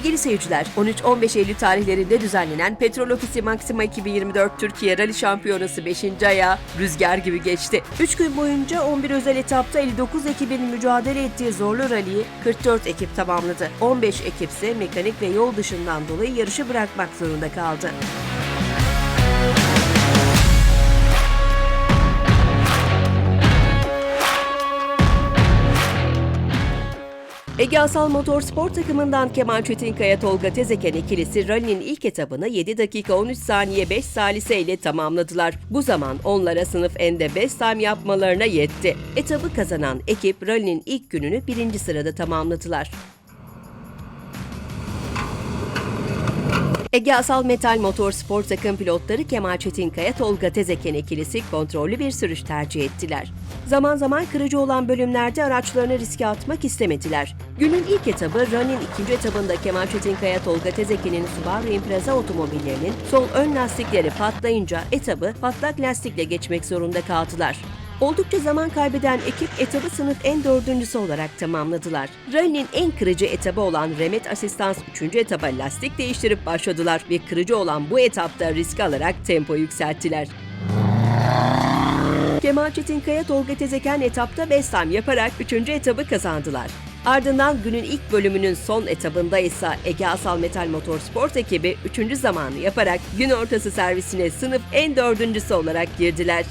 Sevgili seyirciler, 13-15 Eylül tarihlerinde düzenlenen Petrol Ofisi Maxima 2024 Türkiye Rally Şampiyonası 5. ayağı rüzgar gibi geçti. 3 gün boyunca 11 özel etapta 59 ekibin mücadele ettiği zorlu rally'i 44 ekip tamamladı. 15 ekip ise mekanik ve yol dışından dolayı yarışı bırakmak zorunda kaldı. Ege Asal Motorspor takımından Kemal Çetinkaya Tolga Tezeken ikilisi rally'nin ilk etabını 7 dakika 13 saniye 5 salise ile tamamladılar. Bu zaman onlara sınıf N'de 5 time yapmalarına yetti. Etabı kazanan ekip rally'nin ilk gününü birinci sırada tamamladılar. Ege Asal Metal Motorspor takım pilotları Kemal Çetinkaya, Tolga Tezeken ikilisi kontrollü bir sürüş tercih ettiler. Zaman zaman kırıcı olan bölümlerde araçlarını riske atmak istemediler. Günün ilk etabı, Run'in ikinci etabında Kemal Çetinkaya, Tolga Tezeken'in Subaru Impreza otomobillerinin sol ön lastikleri patlayınca etabı patlak lastikle geçmek zorunda kaldılar. Oldukça zaman kaybeden ekip etabı sınıf en dördüncüsü olarak tamamladılar. Rally'nin en kırıcı etabı olan Remet Asistans 3. etaba lastik değiştirip başladılar ve kırıcı olan bu etapta risk alarak tempo yükselttiler. Kemal Çetinkaya Tolga Tezeken etapta 5 time yaparak 3. etabı kazandılar. Ardından günün ilk bölümünün son etabında ise Ege Asal Metal Motorsport ekibi 3. zamanı yaparak gün ortası servisine sınıf en dördüncüsü olarak girdiler.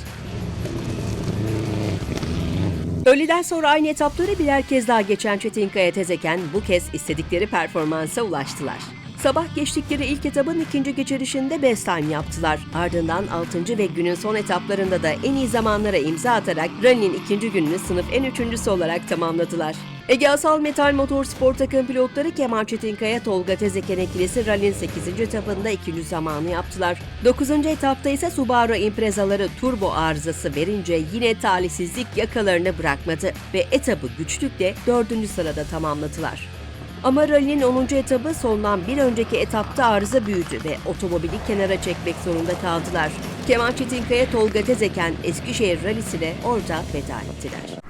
Öğleden sonra aynı etapları birer kez daha geçen Çetinkaya Tezeken bu kez istedikleri performansa ulaştılar. Sabah geçtikleri ilk etabın ikinci geçirişinde best time yaptılar. Ardından 6. ve günün son etaplarında da en iyi zamanlara imza atarak rally'nin ikinci gününü sınıf en üçüncüsü olarak tamamladılar. Ege Asal Metal Motorspor takım pilotları Kemal Çetinkaya, Tolga Tezeken ikilisi rally'nin 8. etapında ikinci zamanı yaptılar. 9. etapta ise Subaru Impreza'ları turbo arızası verince yine talihsizlik yakalarını bırakmadı ve etabı güçlükle 4. sırada tamamladılar. Ama rally'nin 10. etabı sondan bir önceki etapta arıza büyüdü ve otomobili kenara çekmek zorunda kaldılar. Kemal Çetinkaya, Tolga Tezeken Eskişehir rallisine orada veda ettiler.